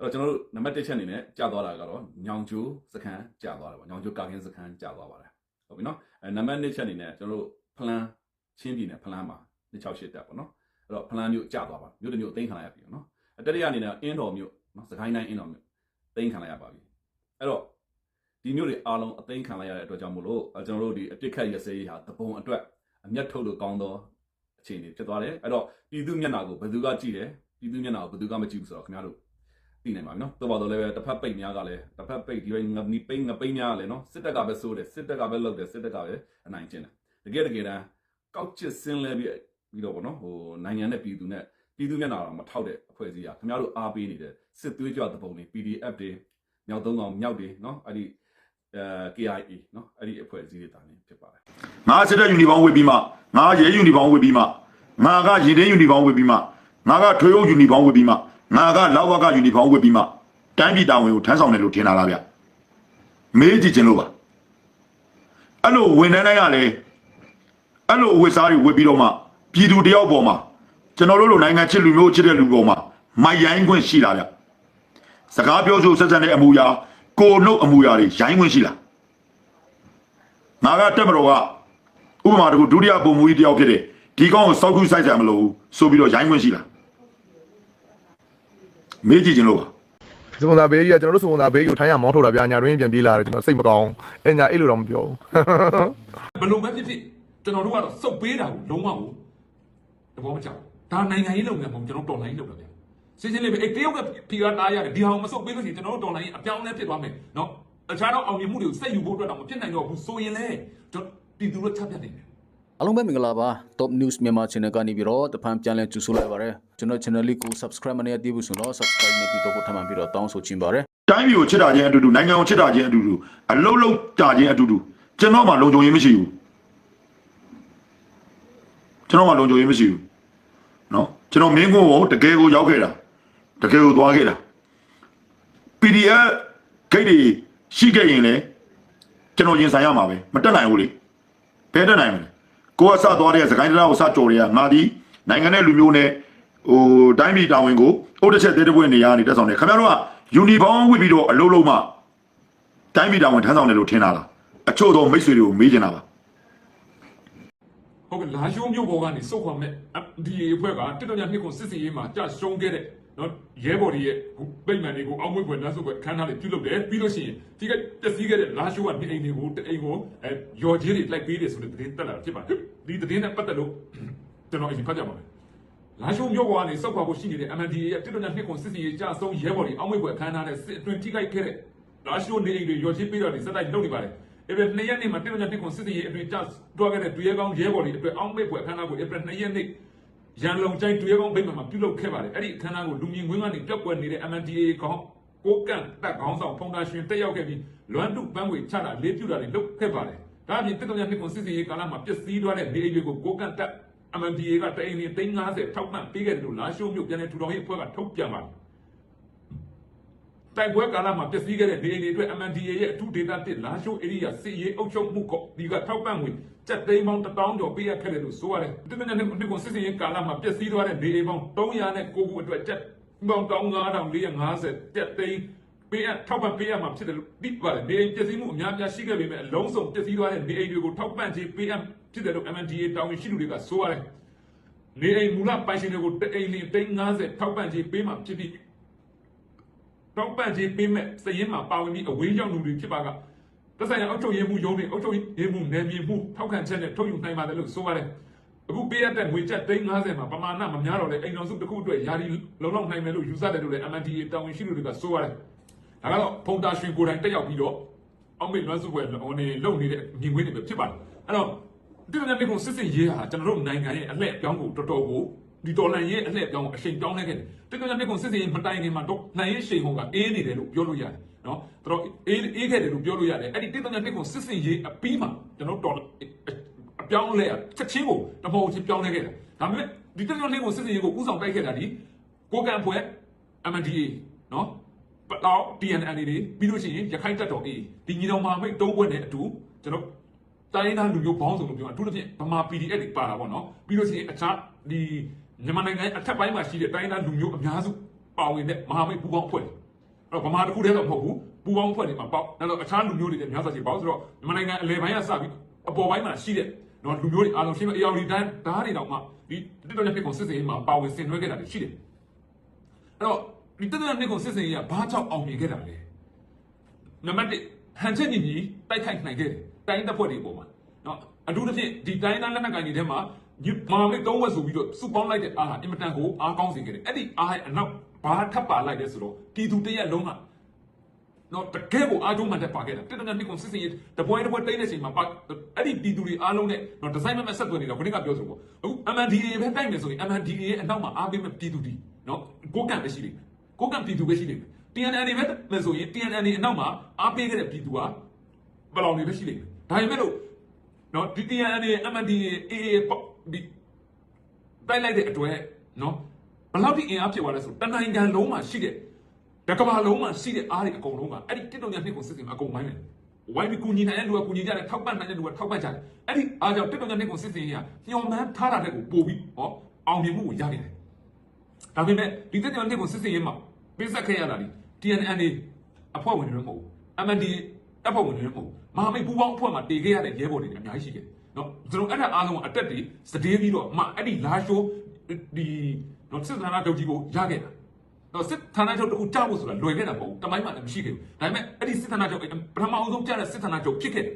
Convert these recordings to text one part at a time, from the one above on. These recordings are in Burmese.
အဲ့တော့ကျွန်တော်တို့နံပါတ်1ချက်အနေနဲ့ကြာသွားတာကတော့ညောင်ကျိုးစခန်းကြာသွားတယ်ပေါ့ညောင်ကျိုးကာကင်းစခန်းကြာသွားပါတယ်ဟုတ်ပြီနော်အဲနံပါတ်2ချက်အနေနဲ့ကျွန်တော်တို့ဖလန်းချင်းပြည်နယ်ဖလန်းမှာ268တက်ပေါ့နော်အဲ့တော့ဖလန်းမြို့ကြာသွားပါမြို့တစ်မြို့သိမ်းခံလိုက်ရပြီနော်အတတိယအနေနဲ့အင်းတော်မြို့နော်စကိုင်းတိုင်းအင်းတော်မြို့သိမ်းခံလိုက်ရပါပြီအဲ့တော့ဒီမြို့တွေအားလုံးအသိမ်းခံလိုက်ရတဲ့အတွက်ကြောင့်မို့လို့အဲကျွန်တော်တို့ဒီအပြစ်ခတ်ရစေးဟာတပုံအတွက်အမျက်ထုတ်လို့ကောင်းသောအခြေအနေဖြစ်သွားတယ်အဲ့တော့ပြည်သူမျက်နှာကိုဘယ်သူကကြည့်တယ်ပြည်သူမျက်နှာကိုဘယ်သူကမကြည့်ဘူးဆိုတော့ခင်ဗျားတို့ သိနိုင်ပါပြီနော်တော်ပါတော့လည်းပဲတစ်ဖက်ပိတ်များကလည်းတစ်ဖက်ပိတ်ဒီဘက်ငနီပိတ်ငပိတ်များကလည်းနော်စစ်တပ်ကပဲစိုးတယ်စစ်တပ်ကပဲလုပ်တယ်စစ်တပ်ကပဲအနိုင်ကျင့်တယ်တကယ်တကယ်တမ်းကောက်ချစ်စင်းလဲပြီးပြီးတော့ဗောနော်ဟိုနိုင်ငံနဲ့ပြည်သူနဲ့ပြည်သူမျက်နှာတော့မထောက်တဲ့အဖွဲ့အစည်းကခင်ဗျားတို့အားပေးနေတဲ့စစ်သွေးကြွတဲ့ပုံတွေ PDF တွေမြောက်သုံးကောင်မြောက်တွေနော်အဲ့ဒီအဲ KIA နော်အဲ့ဒီအဖွဲ့အစည်းတွေတာနေဖြစ်ပါတယ်ငါစစ်တပ်ယူနီဖောင်းဝတ်ပြီးမှငါရဲယူနီဖောင်းဝတ်ပြီးမှငါကရင်တင်းယူနီဖောင်းဝတ်ပြီးမှငါကထွေးအုပ်ယူနီဖောင်းဝတ်ပြီးမှ ငါကလောက်ဝကယူနီဖောင်းဝတ်ပြီးမှတိုင်းပြည်တာဝန်ကိုထမ်းဆောင်တယ်လို့ထင်တာလားဗျမေးကြည့်ခြင်းလို့ပါအဲ့လိုဝန်ထမ်းတိုင်းကလည်းအဲ့လိုဝစ်စားတွေဝတ်ပြီးတော့မှပြည်သူတယောက်ပေါ်မှာကျွန်တော်တို့လိုနိုင်ငံချစ်လူမျိုးချစ်တဲ့လူပေါ်မှာမိုက်ရိုင်းခွင့်ရှိတာဗျစကားပြောဆိုဆက်ဆံတဲ့အမူအရာကိုနှုတ်အမူအရာတွေရိုင်းခွင့်ရှိလားငါကတက်မတော်ကဥပမာတကူဒုတိယပုံမူကြီးတယောက်ဖြစ်တယ်ဒီကောင်ကိုစောက်ခုစိုက်ကြမလို့ဆိုပြီးတော့ရိုင်းခွင့်ရှိလား မေးကြည့်ခြင်းလို့ပါစုံသာဘေးကြီးကကျွန်တော်တို့စုံသာဘေးကြီးကိုထိုင်းရမောင်းထုတ်တာဗျာညာတွင်းပြန်ပြေးလာတယ်ကျွန်တော်စိတ်မကောင်းအဲညာအဲ့လိုတော့မပြောဘူးဘယ်လိုပဲဖြစ်ဖြစ်ကျွန်တော်တို့ကတော့စုပ်ပေးတာကိုလုံးဝကိုသဘောမကျဘူးဒါနိုင်ငံရေးလုပ်ငန်းမဟုတ်ကျွန်တော်တော်လိုင်းလုပ်တာဗျရှင်းရှင်းလေးပဲအဲတရုတ်ကဖီကနားရတယ်ဒီဟာကိုမစုပ်ပေးလို့ရှိရင်ကျွန်တော်တို့တော်လိုင်းအပြောင်းအလဲဖြစ်သွားမယ်နော်အခြားတော့အောင်မြင်မှုတွေကိုဆက်ယူဖို့အတွက်တော့မဖြစ်နိုင်တော့ဘူးဆိုရင်လေကျွန်တော်ပြည်သူတို့ချပြတ်နေတယ် အားလုံးပဲမင်္ဂလာပါ Top News မြန်မာ Channel ကနေပြီးတော့တဖန်ပြန်လဲကြိုဆိုလိုက်ပါရစေကျွန်တော် channel လေးကို subscribe မနေသေးဘူးဆိုတော့ subscribe နေပြီးတော့ထပ်မံပြီးတော့တောင်းဆိုချင်ပါတယ် တိုင်းပြည်ကိုချစ်တာချင်းအတူတူနိုင်ငံကိုချစ်တာချင်းအတူတူအလုံးလုံးတာချင်းအတူတူကျွန်တော်မှလုံခြုံရေးမရှိဘူးကျွန်တော်မှလုံခြုံရေးမရှိဘူးเนาะကျွန်တော်မင်းကုန်းကိုတကယ်ကိုရောက်ခဲ့တာတကယ်ကိုသွားခဲ့တာ PDF ဂိတ်တွေရှိခဲ့ရင်လေကျွန်တော်ရင်ဆိုင်ရမှာပဲမတက်နိုင်ဘူးလေဘယ်တက်နိုင်မလဲ ကိုကစသွားတဲ့စကိုင်းတရားကိုစကြော်တွေကငါဒီနိုင်ငံနဲ့လူမျိုးနဲ့ဟိုတိုင်းပြည်တာဝန်ကိုအုတ်တစ်ချက်သေးတဲ့ဘွဲ့နေရာနေတက်ဆောင်တယ်ခင်ဗျားတို့ကယူနီဖောင်းဝတ်ပြီးတော့အလုံးလုံးမှတိုင်းပြည်တာဝန်ထမ်းဆောင်တယ်လို့ထင်တာလားအချို့သောမိတ်ဆွေတွေကိုမေးချင်တာပါဟုတ်ကဲ့လာရှုံးမြို့ပေါ်ကနေစုတ်ခွာမဲ့ဒီအဖွဲ့ကတက်တော်ညာနှစ်ခုစစ်စီရေးမှာကြာရှုံးခဲ့တဲ့ နော်ရဲဘော်တွေရဲ့ပိတ်မှန်တွေကိုအောက်မွေးဖွယ်နှဆုပ်ပဲခန်းထားလေးပြုလုပ်တယ်ပြီးလို့ရှိရင်ဒီကပျက်စီးခဲ့တဲ့လာရှုံးကနေအိမ်တွေကိုတအိမ်ကိုအဲရော်ကြီးတွေလိုက်ပေးတယ်ဆိုတဲ့သတင်းတက်လာတာဖြစ်ပါတယ်ဒီသတင်းနဲ့ပတ်သက်လို့ကျွန်တော်အရင်ဖတ်ကြပါမယ်လာရှုံးမြို့ပေါ်ကနေစုတ်ခွာဖို့ရှိနေတဲ့ MNDA ရဲ့တက်တော်ညာနှစ်ခုစစ်စီရေးကြာဆုံးရဲဘော်တွေအောက်မွေးဖွယ်ခန်းထားတဲ့စစ်အတွင်းထိခိုက်ခဲ့တဲ့လာရှုံးနေအိမ်တွေရော်ကြီးပေးတော့ဒီစက်တိုက်လုပ်နေပါတယ်ဧပြီ2ရက်နေ့မှာတင်တော်တစ်ခွန်စစ်စီရေးအတွင်းကြာတွားခဲ့တဲ့တူရဲကောင်းရဲဘော်တွေအတွက်အောင်းမိတ်ပွဲအခမ်းအနားကိုဧပြီ2ရက်နေ့ ရန်လုံကျိုင်းတူရဲကောင်းဗိမာန်မှာပြုလုပ်ခဲ့ပါတယ်အဲ့ဒီအခမ်းအနားကိုလူမြင်ကွင်းကနေပြက်ကွယ်နေတဲ့ MNDA ခေါင်းကိုကန့်တက်ခေါင်းဆောင်ဖုန်ဒါရှင်တက်ရောက်ခဲ့ပြီးလွမ်းတုပန်းဝေချတာလေးပြူတာတွေလုပ်ခဲ့ပါတယ်ဒါအပြင်တင်တော်တစ်ခွန်စစ်စီရေးကာလမှာပျက်စီးသွားတဲ့နေအိမ်တွေကိုကိုကန့်တက် MNDA ကတအိမ်နေ350ထောက်ပံ့ပေးခဲ့တယ်လို့လာရှိုးမြို့ပြန်လည်ထူထောင်ရေးအဖွဲ့ကထုတ်ပြန်ပါတယ် တိုက်ပွဲကာလမှာပျက်စီးခဲ့တဲ့ဒေသတွေအတွက် MNDA ရဲ့အထူးဒေသတစ်လာရှိုး area စစ်ရေးအုပ်ချုပ်မှုကောဒီကထောက်ပံ့ငွေစက်သိန်းပေါင်း1000ကျော်ပေးရခဲ့တယ်လို့ဆိုရတယ်။ဒီနေ့နေ့ဒီကွန်စစ်ရေးကာလမှာပျက်စီးသွားတဲ့ဒေသပေါင်း309ခုအတွက်စက်ပေါင်း15450စက်သိန်းပေးအပ်ထောက်ပံ့ပေးရမှာဖြစ်တယ်လို့သိပါတယ်။ဒေသပျက်စီးမှုအများကြီးရှိခဲ့ပေမဲ့အလုံးစုံပျက်စီးသွားတဲ့ဒေသတွေကိုထောက်ပံ့ခြင်းပေးအပ်ဖြစ်တယ်လို့ MNDA တာဝန်ရှိသူတွေကဆိုရတယ်။နေအိမ်မူလပိုင်ရှင်တွေကိုတအိမ်လ350ထောက်ပံ့ခြင်းပေးမှဖြစ်ပြီး တောက်ပန့်ကြီးပေးမဲ့စရင်မှာပါဝင်ပြီးအဝေးရောက်လူတွေဖြစ်ပါကသက်ဆိုင်ရာအုပ်ချုပ်ရေးမှုရုံးတွေအုပ်ချုပ်ရေးမှုနယ်မြေမှုထောက်ခံချက်နဲ့ထုတ်ယူနိုင်ပါတယ်လို့ဆိုပါတယ်အခုပေးရတဲ့ငွေကျပ်350မှာပမာဏမများတော့လေအိမ်တော်စုတစ်ခုအတွက်ယာဒီလုံလောက်နိုင်မယ်လို့ယူဆတယ်လို့လည်း MNDA တာဝန်ရှိသူတွေကဆိုပါတယ်ဒါကတော့ဖုန်တာရှင်ကိုယ်တိုင်တက်ရောက်ပြီးတော့အောင်မေလွမ်းစုပွဲဟိုနေလုံနေတဲ့မြင်ကွင်းတွေပဲဖြစ်ပါတယ်အဲ့တော့ဒီလိုနဲ့ဒီကုစစ်စစ်ရေးဟာကျွန်တော်တို့နိုင်ငံရဲ့အလှည့်အပြောင်းကိုတော်တော်ကို ဒီတော်လန်ရဲ့အလှည့်အပြောင်းကိုအချိန်ပြောင်းလဲခဲ့တယ်တကယ်တော့ဒီကုစစ်စစ်ရေးမတိုင်ခင်မှာတော့နိုင်ရဲ့ချိန်ဟောကအေးနေတယ်လို့ပြောလို့ရတယ်နော်တော်အေးအေးခဲ့တယ်လို့ပြောလို့ရတယ်အဲ့ဒီတိတောင်ဒီကုစစ်စစ်ရေးအပြီးမှာကျွန်တော်တော်အပြောင်းလဲချက်ချင်းကိုတမောချင်းပြောင်းလဲခဲ့တယ်ဒါပေမဲ့ဒီတိတောင်ဒီကုစစ်စစ်ရေးကိုဥဆောင်တိုက်ခဲ့တာဒီကိုကံဖွဲ MNDA နော်ပတောက် TNL တွေပြီးလို့ရှိရင်ရခိုင်တပ်တော် A ဒီညီတော်မာမိတ်တုံးပွဲနဲ့အတူကျွန်တော်တိုင်းသားလူမျိုးဘောင်းစုံလို့ပြောအထူးသဖြင့်ဗမာ PDF တွေပါတာပေါ့နော်ပြီးလို့ရှိရင်အခြားဒီ မြန်မာနိုင်ငံအထက်ပိုင်းမှာရှိတဲ့တိုင်းသားလူမျိုးအများစုပါဝင်တဲ့မဟာမိတ်ပူးပေါင်းအဖွဲ့အဲ့တော့ဗမာတစ်ခုတည်းတော့မဟုတ်ဘူးပူပေါင်းဖွဲ့တွေမှာပေါ့အဲ့တော့အခြားလူမျိုးတွေလည်းများစွာရှိပေါ့ဆိုတော့မြန်မာနိုင်ငံအလယ်ပိုင်းကစပြီးအပေါ်ပိုင်းမှာရှိတဲ့နော်လူမျိုးတွေအားလုံးရှိမဲ့အယောဒီတိုင်းဓာတ်တွေတောင်မှဒီတစ်တော်တစ်ခုစစ်စင်ရေးမှာပါဝင်ဆင်နွှဲခဲ့တာတွေရှိတယ်အဲ့တော့ဒီတစ်တော်တစ်ခုစစ်စင်ရေးကဘာကြောင့်အောင်မြင်ခဲ့တာလဲနံပါတ်1ဟန်ချက်ညီညီတိုက်ခိုက်နိုင်ခဲ့တယ်တိုင်းတပ်ဖွဲ့တွေအပေါ်မှာနော်အထူးသဖြင့်ဒီတိုင်းသားလက်နက်ကိုင်တွေထဲမှာ မာမိတ်သုံးဝက်ဆိုပြီးတော့စုပေါင်းလိုက်တဲ့အားဟာအင်မတန်ကိုအားကောင်းစေခဲ့တယ်အဲ့ဒီအားရဲ့အနောက်ဘာထပ်ပါလိုက်လဲဆိုတော့ပြည်သူတရက်လုံးကနော်တကယ်ကိုအားလုံးမှတက်ပါခဲ့တာတက်တဲ့နေ့ကစစ်စင်ရေးတပွဲတပွဲတိတ်တဲ့ချိန်မှာပါအဲ့ဒီပြည်သူတွေအားလုံးနဲ့နော်ဒီဇိုင်းမဲ့ဆက်သွယ်နေတာခொနစ်ကပြောဆိုပေါ့အခု MNDA ပဲတိုက်မယ်ဆိုရင် MNDA ရဲ့အနောက်မှာအားပေးမဲ့ပြည်သူတွေနော်ကိုကန့်ပဲရှိလိမ့်မယ်ကိုကန့်ပြည်သူပဲရှိလိမ့်မယ် TNN ပဲမယ်ဆိုရင် TNN အနောက်မှာအားပေးခဲ့တဲ့ပြည်သူကဘယ်လောက်နေပဲရှိလိမ့်မယ်ဒါပေမဲ့လို့နော်ဒီ TNN MNDA AA ဒီတိုက်လိုက်တဲ့အတွက်နော်ဘယ်လောက်ဒီအင်အားဖြစ်သွားလဲဆိုတနိုင်ငံလုံးမှာရှိတဲ့တကဘာလုံးမှာရှိတဲ့အားတွေအကုန်လုံးကအဲ့ဒီတစ်တုံညာနှစ်ကိုစစ်စင်မှာအကုန်ပိုင်းတယ်ဝိုင်းပြီးကူညီနိုင်တဲ့လူကကူညီကြတယ်ထောက်ပံ့နိုင်တဲ့လူကထောက်ပံ့ကြတယ်အဲ့ဒီအားကြောင့်တစ်တုံညာနှစ်ကိုစစ်စင်ရညှော်မှန်းထားတာတဲ့ကိုပို့ပြီးဟောအောင်မြင်မှုကိုရနေတယ်ဒါပေမဲ့ဒီတစ်တုံညာနှစ်ကိုစစ်စင်ရမှာပေးဆက်ခဲ့ရတာဒီ TNN အဖွဲ့ဝင်တွေမဟုတ်ဘူး MND အဖွဲ့ဝင်တွေမဟုတ်ဘူးမဟာမိတ်ပူးပေါင်းအဖွဲ့မှာတည်ခဲ့ရတဲ့ရဲဘော်တွေအများကြီးရှိခဲ့တယ် နော်ကျွန်တော်အဲ့ဒါအားလုံးအတက်တွေစတေးပြီးတော့မှအဲ့ဒီလာရှိုးဒီနော်စစ်သားနာတုတ်ကြီးကိုရခဲ့တာတော့စစ်ဌာနချုပ်တခုကြားဖို့ဆိုတာလွယ်ခဲ့တာမဟုတ်ဘူးတမိုင်းမှလည်းမရှိခဲ့ဘူးဒါပေမဲ့အဲ့ဒီစစ်ဌာနချုပ်ပထမအောင်ဆုံးကြားတဲ့စစ်ဌာနချုပ်ဖြစ်ခဲ့တယ်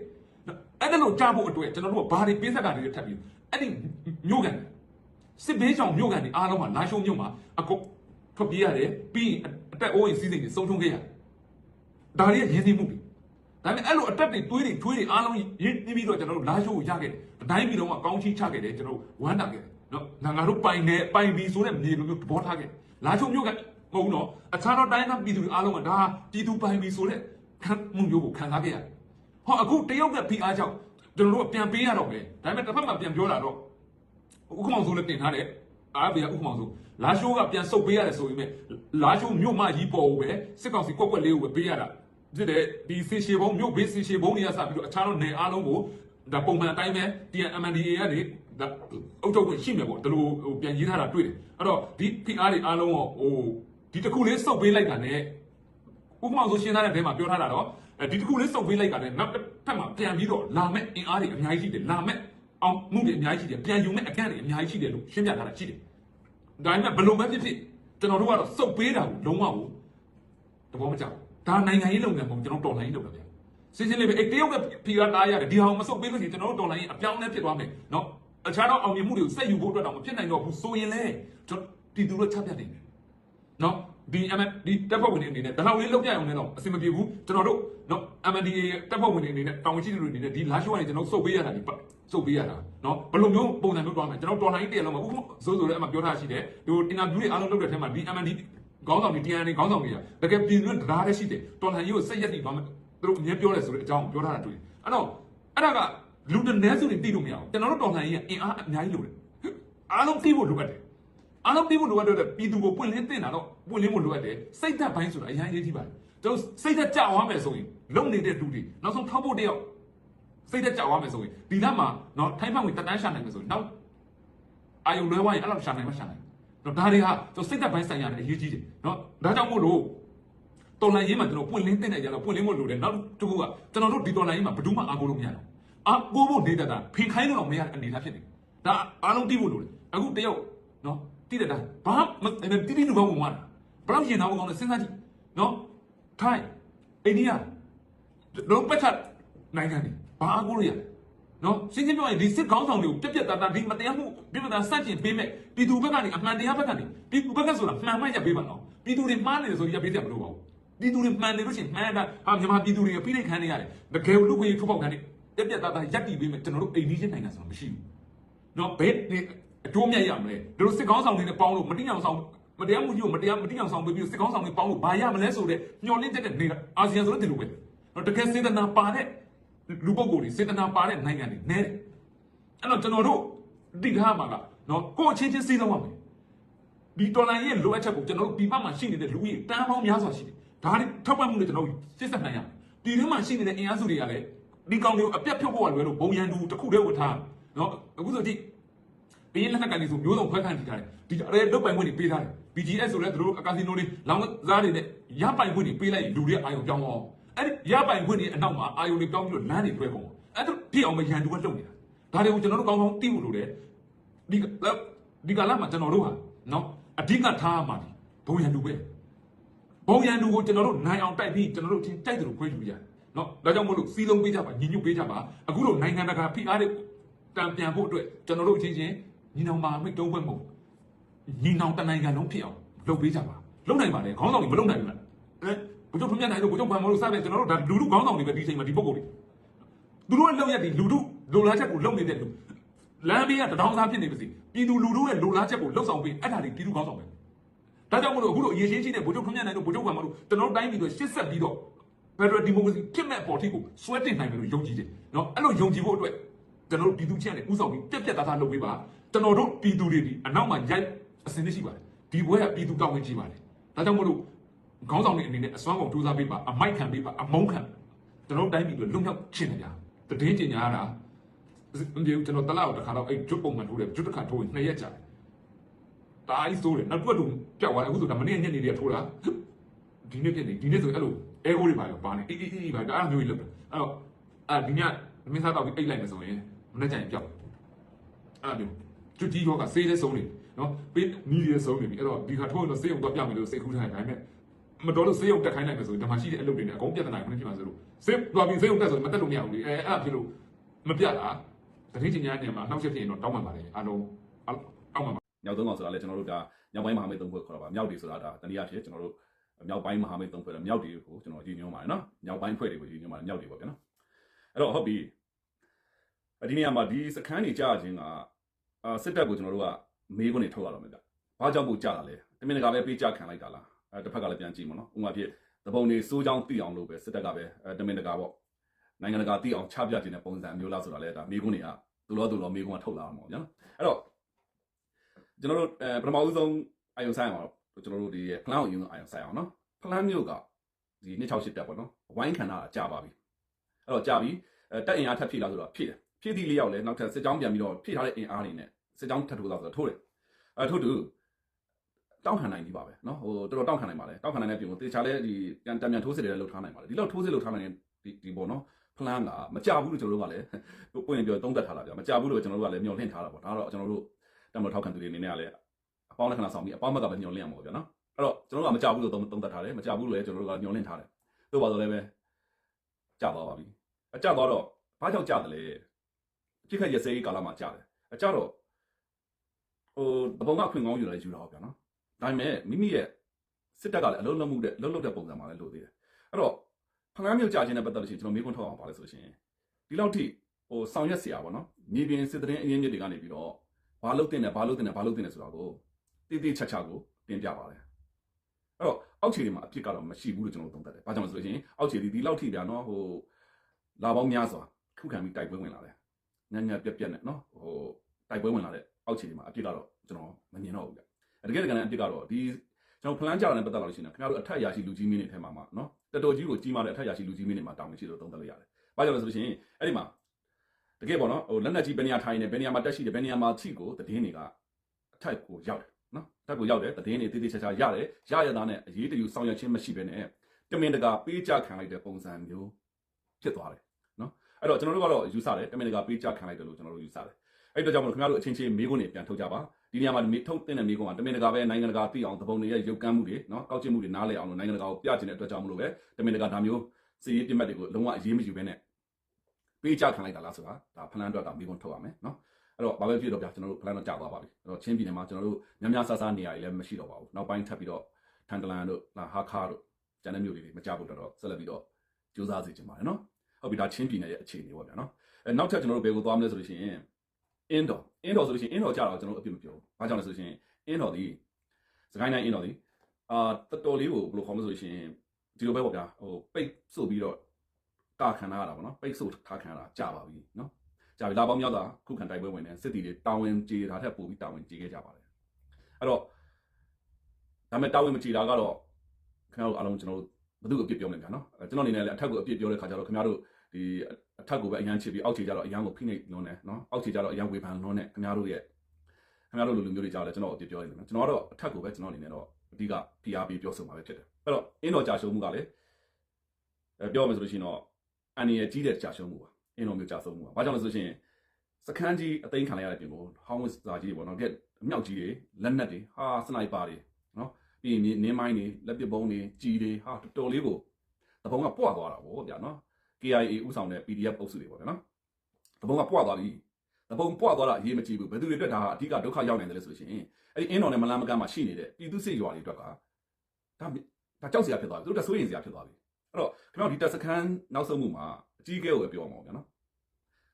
အဲ့ဒါလို့ကြားဖို့အတွက်ကျွန်တော်တို့ကဘာတွေပေးဆက်ကတွေထပ်ပြီးအဲ့ဒီမြို့ကန်စစ်ဘေးကြောင်မြို့ကန်တွေအားလုံးမှာလာရှုံမြို့မှာအကုတ်ထွက်ပြေးရတယ်ပြီးရင်အတက်အိုးရင်စီးစိမ်တွေဆုံးရှုံးခဲ့ရတယ်ဒါတွေရင်းနှီးမှုတွေ ဒါပေမဲ့အဲ့လိုအတက်တွေတွေးတွေထွေးတွေအားလုံးရင်းနှီးပြီးတော့ကျွန်တော်တို့လာရှုံကိုရခဲ့တယ်တိုင်းပြည်လုံးကကောင်းချီးချခဲ့တယ်ကျွန်တော်တို့ဝမ်းတာခဲ့တယ်နော်ငါငါတို့ပိုင်နေပိုင်ပြီးဆိုတဲ့မြေလိုမျိုးသဘောထားခဲ့လာရှုံမြို့ကမဟုတ်ဘူးနော်အခြားသောတိုင်းသားပြည်သူတွေအားလုံးကဒါပြည်သူပိုင်ပြီဆိုတဲ့ခံမှုမျိုးကိုခံစားခဲ့ရတယ်။ဟောအခုတရုတ်ကဖိအားကြောင့်ကျွန်တော်တို့ကပြန်ပေးရတော့မယ်။ဒါပေမဲ့တစ်ဖက်မှာပြန်ပြောတာတော့ဥက္ကမောင်ဆိုလည်းတင်ထားတယ်။အားပြဥက္ကမောင်ဆိုလာရှိုးကပြန်စုပ်ပေးရတယ်ဆိုရင်လာရှိုးမြို့မကြီးပေါ်ကိုပဲစစ်ကောင်စီကွက်ကွက်လေးကိုပဲပေးရတာ။ ဒီတဲ့ဒီစီရှေဘုံမြို့ဘေးစီရှေဘုံတွေကစပြီးတော့အခြားသောနေအားလုံးကိုဒါပုံမှန်အတိုင်းပဲ TNMNDA ကနေဒါအုတ်ထုတ်ဝင်ရှိမယ်ပေါ့ဒီလိုဟိုပြန်ရေးထားတာတွေ့တယ်။အဲ့တော့ဒီ PR တွေအားလုံးကဟိုဒီတစ်ခုလေးစုပ်ပေးလိုက်တာ ਨੇ ဥပမာဆိုရှင်းသားတဲ့ဘဲမှာပြောထားတာတော့အဲဒီတစ်ခုလေးစုပ်ပေးလိုက်တာ ਨੇ နောက်တစ်ဖက်မှာပြန်ပြီးတော့လာမဲ့အင်အားတွေအများကြီးရှိတယ်လာမဲ့အောင်မှုတွေအများကြီးရှိတယ်ပြန်ယူမဲ့အကန့်တွေအများကြီးရှိတယ်လို့ရှင်းပြထားတာရှိတယ်ဒါပေမဲ့ဘယ်လိုပဲဖြစ်ဖြစ်ကျွန်တော်တို့ကတော့စုပ်ပေးတာကိုလုံးဝကိုသဘောမကျဘူး ဒါနိုင်ငံရေးလုပ်ငန်းပုံကျွန်တော်တော်လိုင်းရေးလုပ်တာဗျစင်းစင်းလေးပဲအဲတရုတ်ကဖီကနားရတယ်ဒီဟာမစုပ်ပေးလို့ရှိရင်ကျွန်တော်တို့တော်လိုင်းရေးအပြောင်းအလဲဖြစ်သွားမယ်နော်အခြားတော့အောင်မြင်မှုတွေကိုစက်ယူဖို့အတွက်တော့မဖြစ်နိုင်တော့ဘူးဆိုရင်လေကျွန်တော်ပြည်သူတို့ချပြတ်နေတယ်နော်ဒီ M ဒီတပ်ဖွဲ့ဝင်တွေအနေနဲ့ဒါလောက်လေးလောက်ပြအောင်လည်းတော့အဆင်မပြေဘူးကျွန်တော်တို့နော် MNDA တပ်ဖွဲ့ဝင်တွေအနေနဲ့တောင်ဝင်ရှိတွေအနေနဲ့ဒီလာရှိုးကနေကျွန်တော်စုပ်ပေးရတာဒီစုပ်ပေးရတာနော်ဘယ်လိုမျိုးပုံစံမျိုးတွားမယ်ကျွန်တော်တော်လိုင်းတည့်ရလုံးမှာဥပမာဆိုဆိုလည်းအမှပြောထားရှိတယ်ဒီအင်တာဗျူးတွေအားလုံးလုပ်တဲ့ထဲမှာဒီ MND ခေါင်းဆောင်တွေ TNN ခေါင်းဆောင်တွေကတကယ်ပြည်သူတွေတရားလည်းရှိတယ်တော်လိုင်းကြီးကိုစိတ်ရက်တည်သွားမယ်သူတို့အမြဲပြောတယ်ဆိုတဲ့အကြောင်းပြောထားတာတွေ့အဲ့တော့အဲ့ဒါကလူတနည်းစုတွေသိလို့မရဘူးကျွန်တော်တို့တော်လိုင်းကြီးကအင်အားအများကြီးလိုတယ်အားလုံးသိဖို့လိုအပ်တယ်အားလုံးပြီးဖို့လိုအပ်တဲ့ပြည်သူကိုပွင့်လင်းတင်တာတော့ပွင့်လင်းဖို့လိုအပ်တယ်စိတ်သက်ပိုင်းဆိုတာအရင်အရေးကြီးပါတယ်ကျွန်တော်စိတ်သက်ကြွားမယ်ဆိုရင်လုံနေတဲ့လူတွေနောက်ဆုံးထောက်ဖို့တယောက်စိတ်သက်ကြွားမယ်ဆိုရင်ဒီလမှာနော်ထိုင်းဖက်ဝင်တက်တန်းရှာနိုင်မယ်ဆိုရင်နောက်အာယုံလွဲဝိုင်းအဲ့လောက်ရှာနိုင်မှရှာနိုင် တော့ဒါတွေဟာကျွန်တော်စိတ်သက်ပိုင်းဆိုင်ရာနဲ့အရေးကြီးတယ်နော်ဒါကြောင့်မို့လို့တော်လန်ရေးမှာကျွန်တော်ပွင့်လင်းတင်တဲ့ကြတော့ပွင့်လင်းဖို့လိုတယ်နောက်တစ်ခုကကျွန်တော်တို့ဒီတော်လန်ရေးမှာဘယ်သူမှအားကိုးလို့မရတော့အားကိုးဖို့နေတာတာဖင်ခိုင်းလို့တော့မရတဲ့အနေအထားဖြစ်နေဒါအားလုံးတီးဖို့လိုတယ်အခုတယောက်နော်တိတဲ့တိုင်းဘာမတိတိလူပေါင်းဝင်သွားတာဘလောက်ရင်သားကောင်းလဲစဉ်းစားကြည့်နော်ထိုင်းအိန္ဒိယတော့ပတ်သက်နိုင်ငံတွေဘာအကူရရ နော်ရှင်းရှင်းပြောရင်ဒီစစ်ကောင်းဆောင်တွေကိုပြက်ပြက်သားသားဒီမတရားမှုပြက်ပြက်သားစန့်ကျင်ပေးမဲ့ပြည်သူဘက်ကနေအမှန်တရားဘက်ကနေပြည်သူဘက်ကဆိုတာမှန်မှန်ရပ်ပေးပါနော်ပြည်သူတွေမှားနေတယ်ဆိုရပ်ပေးကြမလို့ပါဘူးပြည်သူတွေမှန်နေလို့ရှိရင်မှန်တာဟာမြန်မာပြည်သူတွေကဖိနှိပ်ခံနေရတယ်တကယ်လူကိုထုတ်ပေါက်ခံနေပြက်ပြက်သားသားရပ်တည်ပေးမဲ့ကျွန်တော်တို့အိန္ဒိယနိုင်ငံဆိုတာမရှိဘူးနော်ဘယ်နေအတိုးမြတ်ရမလဲတို့စစ်ကောင်းဆောင်တွေနဲ့ပေါင်းလို့မတိအောင်ဆောင်မတရားမှုကြီးကိုမတရားမတိအောင်ဆောင်ပေးပြီးစစ်ကောင်းဆောင်တွေပေါင်းလို့ဘာရမလဲဆိုတဲ့ညှော်လင့်တဲ့နေတာအာဆီယံဆိုတော့ဒီလိုပဲနော်တကယ်စေတနာပါတဲ့ လူပုဂ္ဂိုလ်တွေစေတနာပါတဲ့နိုင်ငံတွေနဲတယ်အဲ့တော့ကျွန်တော်တို့ဒီကားမှာကနော်ကိုယ့်အချင်းချင်းစီးလုံးရမယ်ဒီတော်လိုင်းရဲ့လိုအပ်ချက်ကိုကျွန်တော်တို့ပြည်ပမှာရှိနေတဲ့လူကြီးတန်းပေါင်းများစွာရှိတယ်ဒါတွေထောက်ပံ့မှုတွေကျွန်တော်တို့စစ်ဆက်နိုင်ရမယ်ဒီထဲမှာရှိနေတဲ့အင်အားစုတွေကလည်းဒီကောင်တွေကိုအပြတ်ဖြုတ်ဖို့ရလွယ်လို့ဘုံရန်သူတစ်ခုတည်းဝတ်ထားနော်အခုဆိုကြည့်ဘင်းလက်နက်ကန်တွေဆိုမျိုးစုံခွဲခန့်ထိထားတယ်ဒီအဲလုတ်ပိုင်ခွင့်တွေပေးထားတယ် BGS ဆိုလဲသူတို့အကာစီနိုတွေလောင်းစားတွေနဲ့ရပိုင်ခွင့်တွေပေးလိုက်ရင်လူတွေအာယုံပြောင်းအောင် အဲ့ဒီရပိုင်ခွင့်တွေအနောက်မှာအာယုံတွေပြောင်းပြီးတော့လမ်းတွေတွဲကုန်အဲ့ဒါပြည့်အောင်မရန်တူကလုပ်နေတာဒါတွေကိုကျွန်တော်တို့ကောင်းကောင်းသိဖို့လိုတယ်ဒီဒီကလာမှာကျွန်တော်တို့ဟာနော်အဓိကထားမှာဒီဘုံရန်တူပဲဘုံရန်တူကိုကျွန်တော်တို့နိုင်အောင်တိုက်ပြီးကျွန်တော်တို့ချင်းတိုက်တယ်လို့ခွဲယူရတယ်နော်ဒါကြောင့်မို့လို့စီးလုံးပေးကြပါညီညွတ်ပေးကြပါအခုလိုနိုင်ငံတကာဖိအားတွေတံပြန်ဖို့အတွက်ကျွန်တော်တို့ချင်းချင်းညီနောင်မာမိတ်တုံးပွဲမဟုတ်ညီနောင်တနိုင်ငံလုံးဖြစ်အောင်လုပ်ပေးကြပါလုပ်နိုင်ပါလေခေါင်းဆောင်တွေမလုပ်နိုင်ဘူးလားအဲ ဘုချုပ်ထွန်းမြတ်နိုင်လို့ဘုချုပ်ဗန်မလို့စတဲ့ကျွန်တော်တို့ဒါလူလူခေါင်းဆောင်တွေပဲဒီချိန်မှာဒီပုံကိုယ်တွေသူတို့ရဲ့လုပ်ရက်ဒီလူလူလိုလားချက်ကိုလုပ်နေတဲ့လူလမ်းဘေးကတထောင်စားဖြစ်နေပါစေပြည်သူလူထုရဲ့လိုလားချက်ကိုလှုပ်ဆောင်ပေးအဲ့ဒါတွေပြည်သူခေါင်းဆောင်ပဲဒါကြောင့်မလို့အခုလိုအရေးချင်းချင်းနဲ့ဘုချုပ်ထွန်းမြတ်နိုင်လို့ဘုချုပ်ဗန်မလို့ကျွန်တော်တို့တိုင်းပြည်တော့ရှစ်ဆက်ပြီးတော့ Federal Democracy ဖြစ်မဲ့ပေါ်ထိကိုစွဲတင်နိုင်မယ်လို့ယုံကြည်တယ်နော်အဲ့လိုယုံကြည်ဖို့အတွက်ကျွန်တော်တို့ပြည်သူချင်းနဲ့ဥဆောင်ပြီးပြက်ပြက်သားသားလုပ်ပေးပါကျွန်တော်တို့ပြည်သူတွေဒီအနောက်မှာရိုက်အစင်းရှိပါတယ်ဒီဘွဲကပြည်သူတောင်းဝင်ကြည့်ပါတယ်ဒါကြောင့်မလို့ ခေါင်းဆောင်တွေအနေနဲ့အစွမ်းကုန်ထူးစားပေးပါအမိုက်ခံပေးပါအမုန်းခံကျွန်တော်တို့တိုင်းပြည်တွေလွတ်မြောက်ချင်တယ်ဗျာတည်င်းကျင်ညာရတာဒီကျွန်တော်တလောက်တစ်ခါတော့အဲ့ဂျွတ်ပုံမှန်ထိုးတယ်ဂျွတ်တစ်ခါထိုးရင်နှစ်ရက်ကြာတယ်ဒါအီးဆိုးတယ်နောက်တွက်လို့ကြောက်သွားတယ်အခုဆိုဒါမနေ့ညနေလေးထိုးတာဒီနေ့ဖြစ်နေဒီနေ့ဆိုအဲ့လိုအဲကိုတွေပါရောပါနေအေးအေးအေးပါဒါအမျိုးကြီးလုပ်တယ်အဲ့တော့အာဒီညမင်းစားတော့ပြီးအိတ်လိုက်မယ်ဆိုရင်မနေ့ကျရင်ကြောက်အဲ့လိုကျွတ်ကြီးရောကဆေးလေးဆုံးနေနော်ပေးနီးလေးဆုံးနေပြီအဲ့တော့ဒီခါထိုးရင်တော့ဆေးရုံတော့ပြမယ်လို့စိတ်ကူးထားတယ်ဒါပေမဲ့ မတော်လို့ဆေးရုံတက်ခိုင်းလိုက်မယ်ဆိုရင်ဒီမှာရှိတဲ့အလုပ်တွေနဲ့အကုန်ပြဿနာခဏဖြစ်မှာဆိုလို့ဆေးသွားပြီးဆေးရုံတက်ဆိုရင်မတက်လို့မရဘူးလေအဲအဲ့ဒါဖြစ်လို့မပြတာတတိချင်းညာနေမှာနှောက်ချက်ဖြစ်ရင်တော့တောင်းပန်ပါလေအားလုံးတောင်းပန်ပါညောက်သုံးအောင်ဆိုတာလည်းကျွန်တော်တို့ဒါညောက်ပိုင်းမဟာမိတ်သုံးဖွဲ့ခေါ်တာပါမြောက်တွေဆိုတာဒါတနည်းအားဖြင့်ကျွန်တော်တို့မြောက်ပိုင်းမဟာမိတ်သုံးဖွဲ့တော့မြောက်တွေကိုကျွန်တော်ရည်ညွှန်းပါတယ်နော်မြောက်ပိုင်းဖွဲ့တွေကိုရည်ညွှန်းပါတယ်မြောက်တွေပေါ့ဗျာနော်အဲ့တော့ဟုတ်ပြီဒီနေရာမှာဒီစခန်းတွေကြာခြင်းကအာစစ်တပ်ကိုကျွန်တော်တို့ကမေးခွန်းတွေထုတ်ရတော့မယ်ဗျဘာကြောင့်ပို့ကြတာလဲတမင်တကာပဲပေးကြခံလိုက်တာလား အဲတစ်ဖက်ကလည်းပြန်ကြည့်မနော်ဥပမာဖြစ်သဘုံတွေစိုးချောင်းသိအောင်လို့ပဲစစ်တပ်ကပဲအဲတမင်တကာပေါ့နိုင်ငံတကာသိအောင်ချပြခြင်းတဲ့ပုံစံမျိုးလားဆိုတာလဲဒါမေးခွန်းတွေကသူလောသူလောမေးခွန်းကထုတ်လာမှာပေါ့ဗျာနော်အဲ့တော့ကျွန်တော်တို့အဲပထမဦးဆုံးအာယုံဆိုင်အောင်တော့ကျွန်တော်တို့ဒီဖလန်ကိုအရင်ဆုံးအာယုံဆိုင်အောင်နော်ဖလန်မျိုးကဒီ268တက်ပေါ့နော်ဝိုင်းခံတာကြာပါပြီအဲ့တော့ကြာပြီအဲတက်အင်အားထပ်ဖြည့်လာဆိုတော့ဖြည့်တယ်ဖြည့်သည့်လေးယောက်လဲနောက်ထပ်စစ်ကြောင်းပြန်ပြီးတော့ဖြည့်ထားတဲ့အင်အားတွေနဲ့စစ်ကြောင်းထပ်ထိုးသွားဆိုတော့ထိုးတယ်အဲထိုးတူ တောင်းခံနိုင်ပြီပါပဲเนาะဟိုတော်တော်တောင်းခံနိုင်ပါလေတောင်းခံနိုင်တဲ့ပြင်ကိုတေချာလဲဒီပြန်တံပြန်ထိုးစစ်တွေလည်းလှုပ်ထားနိုင်ပါလေဒီလောက်ထိုးစစ်လှုပ်ထားနိုင်တဲ့ဒီဒီပေါ့နော်ဖလန်ကမကြဘူးလို့ကျွန်တော်တို့ကလည်းပွင့်ပြောသုံးသက်ထားတာဗျာမကြဘူးလို့ကျွန်တော်တို့ကလည်းမျှော်လင့်ထားတာပေါ့ဒါတော့ကျွန်တော်တို့တမလို့ထောက်ခံသူတွေအနေနဲ့ကလည်းအပေါင်းလက္ခဏာဆောင်ပြီးအပေါင်းဘက်ကပဲညှော်လင့်ရမှာပေါ့ဗျာနော်အဲ့တော့ကျွန်တော်တို့ကမကြဘူးလို့သုံးသုံးသပ်ထားတယ်မကြဘူးလို့လည်းကျွန်တော်တို့ကညှော်လင့်ထားတယ်တို့ပါတော့လည်းပဲကြသွားပါပြီအကြသွားတော့ဘာကြောင့်ကြတယ်လဲပြစ်ခတ်ရစေးကာလမှာကြတယ်အကြတော့ဟိုတပုံကခွင်ကောင်းယူလာယူတာပေါ့ဗျာနော် ဒါပေမဲ့မိမိရဲ့စစ်တပ်ကလည်းအလုံးလုံးမှုတဲ့အလုံးလုံးတဲ့ပုံစံမှာလည်းလို့သေးတယ်အဲ့တော့ဖငန်းမြို့ကြခြင်းနဲ့ပတ်သက်လို့ရှိရင်ကျွန်တော်မေးခွန်းထုတ်အောင်ပါလဲဆိုရှင်ဒီလောက်ထိဟိုဆောင်ရွက်เสียပါပေါ့နော်မြေပြင်စစ်တဲ့အရင်းမြစ်တွေကနေပြီးတော့ ဘာလို့တင်တယ်ဘာလို့တင်တယ်ဘာလို့တင်တယ်ဆိုတာကိုတိတိချက်ချက်ကိုတင်ပြပါတယ်အဲ့တော့အောက်ခြေတွေမှာအဖြစ်ကတော့မရှိဘူးလို့ကျွန်တော်သုံးသပ်တယ်ဘာကြောင့်လဲဆိုလို့ရှိရင်အောက်ခြေဒီဒီလောက်ထိပြနော်ဟိုလာပေါင်းများစွာခုခံပြီးတိုက်ပွဲဝင်လာတယ်ညံ့ညံ့ပြက်ပြက်နဲ့နော်ဟိုတိုက်ပွဲဝင်လာတဲ့အောက်ခြေတွေမှာအဖြစ်ကတော့ကျွန်တော်မမြင်တော့ဘူးဗျ တကယ်တကယ်အဖြစ်ကတော့ဒီကျွန်တော်ဖလန်းကြတာနဲ့ပတ်သက်လို့ရှိရင်ခင်ဗျားတို့အထက်ရာရှိလူကြီးမင်းတွေထဲမှာမှာနော်တော်တော်ကြီးကိုကြီးမားတဲ့အထက်ရာရှိလူကြီးမင်းတွေမှာတောင်းနေရှိလို့သုံးသပ်လို့ရတယ်ဘာကြောင့်လဲဆိုလို့ရှိရင်အဲ့ဒီမှာတကယ်ပေါ့နော်ဟိုလက်နက်ကြီးဘယ်နေရာထိုင်နေဘယ်နေရာမှာတက်ရှိတယ်ဘယ်နေရာမှာထိကိုတည်င်းတွေကအထက်ကိုရောက်တယ်နော်အထက်ကိုရောက်တယ်တည်င်းတွေတိတိကျကျရတယ်ရရတာနဲ့အရေးတယူဆောင်ရွက်ခြင်းမရှိဘဲနဲ့တမင်တကာပေးကြခံလိုက်တဲ့ပုံစံမျိုးဖြစ်သွားတယ်နော်အဲ့တော့ကျွန်တော်တို့ကတော့ယူဆတယ်တမင်တကာပေးကြခံလိုက်တယ်လို့ကျွန်တော်တို့ယူဆတယ်အဲ့တော့ကြောင့်မလို့ခင်ဗျားတို့အချင်းချင်းမိကုန်းတွေပြန်ထုတ်ကြပါ ဒီနေရာမှာထုတ်တဲ့မိကုန်းကတမင်တကာပဲနိုင်ငံတကာသိအောင်တပုံတွေရဲ့ရုပ်ကမ်းမှုတွေနော်ကောက်ကျစ်မှုတွေနားလည်အောင်လို့နိုင်ငံတကာကိုပြချင်တဲ့အတွက်ကြောင့်မလို့ပဲတမင်တကာဒါမျိုးစီရေးပြတ်မှတ်တွေကိုလုံးဝအရေးမယူဘဲနဲ့ပေးကြခံလိုက်တာလားဆိုတာဒါဖလန်အတွက်ကမိခွန်းထုတ်ရမယ်နော်အဲ့တော့ဘာပဲဖြစ်တော့ဗျာကျွန်တော်တို့ဖလန်တော့ကြာသွားပါပြီအဲ့တော့ချင်းပြည်နယ်မှာကျွန်တော်တို့များများဆဆနေရာတွေလည်းမရှိတော့ပါဘူးနောက်ပိုင်းထပ်ပြီးတော့ထန်တလန်တို့လာဟာခါတို့ကျန်တဲ့မြို့တွေမကြဖို့တော့ဆက်လက်ပြီးတော့ကြိုးစားစီချင်ပါတယ်နော်ဟုတ်ပြီဒါချင်းပြည်နယ်ရဲ့အခြေအနေပေါ့ဗျာနော်အဲနောက်ထပ်ကျွန်တော်တို့ဘယ်ကိုသွားမလဲဆိုလို့ရှိရင် အင်းတော်အင်းတော်ဆိုလို့ရှိရင်အင်းတော်ကြာတော့ကျွန်တော်တို့အပြစ်မပြောဘူးဘာကြောင့်လဲဆိုလို့ရှိရင်အင်းတော်ဒီစကိုင်းတိုင်းအင်းတော်ဒီအာတော်တော်လေးကိုဘယ်လိုခေါ်မလဲဆိုလို့ရှိရင်ဒီလိုပဲပေါ့ဗျာဟိုပိတ်ဆို့ပြီးတော့ကာခံရတာပေါ့နော်ပိတ်ဆို့ထားခံရတာကြာပါပြီနော်ကြာပြီလာပေါင်းများစွာခုခံတိုက်ပွဲဝင်နေစစ်တီတွေတာဝန်ကြေတာထက်ပိုပြီးတာဝန်ကြေခဲ့ကြပါတယ်အဲ့တော့ဒါမဲ့တာဝန်မကြေတာကတော့ခင်ဗျားတို့အားလုံးကျွန်တော်တို့ဘယ်သူ့အပြစ်ပြောမလဲဗျာနော်အဲကျွန်တော်အနေနဲ့လည်းအထက်ကိုအပြစ်ပြောတဲ့ခါကျတော့ခင်ဗျားတို့ ဒီအထက်ကိုပဲအရန်ချစ်ပြီးအောက်ခြေကျတော့အရန်ကိုဖိနှိပ်လွန်းတယ်နော်အောက်ခြေကျတော့အရန်ဝေဖန်လွန်းတယ်ခင်ဗျားတို့ရဲ့ခင်ဗျားတို့လူလူမျိုးတွေကြောက်လဲကျွန်တော်အပြစ်ပြောနေတယ်နော်ကျွန်တော်ကတော့အထက်ကိုပဲကျွန်တော်အနေနဲ့တော့အဓိက PR ပေးပြောဆိုမှာပဲဖြစ်တယ်အဲ့တော့အင်းတော်ကြာရှုံးမှုကလည်းအဲပြောမယ်ဆိုလို့ရှိရင်တော့အန်ရကြီးတဲ့ကြာရှုံးမှုပါအင်းတော်မျိုးကြာရှုံးမှုပါဘာကြောင့်လဲဆိုလို့ရှိရင်စခန်းကြီးအသိမ်းခံလိုက်ရတဲ့ပြင်ကိုဟောင်းဝစ်စာကြီးတွေပေါ့နော်တဲ့အမြောက်ကြီးတွေလက်နက်တွေဟာစနိုက်ပါတွေနော်ပြီးရင်နင်းမိုင်းတွေလက်ပစ်ပုံးတွေကြီးတွေဟာတော်တော်လေးကိုတပုံးကပွားသွားတာဗောဗျာနော် KIA ဥဆောင်တဲ့ PDF အုပ်စုတွေပေါ့ဗျာနော်တပုံးကပွားသွားပြီတပုံးပွားသွားတာအရေးမကြီးဘူးဘယ်သူတွေအတွက်ဒါဟာအဓိကဒုက္ခရောက်နိုင်တယ်လဲဆိုလို့ရှိရင်အဲ့ဒီအင်းတော်နဲ့မလန်းမကမ်းမှာရှိနေတဲ့ပြည်သူစစ်ရွာတွေအတွက်ကဒါဒါကြောက်စရာဖြစ်သွားပြီသူတို့တက်ဆိုးရင်စရာဖြစ်သွားပြီအဲ့တော့ခင်ဗျားတို့ဒီတက်စခန်းနောက်ဆုံးမှုမှာအကြီးအကဲကိုပဲပြောမှာပေါ့ဗျာနော်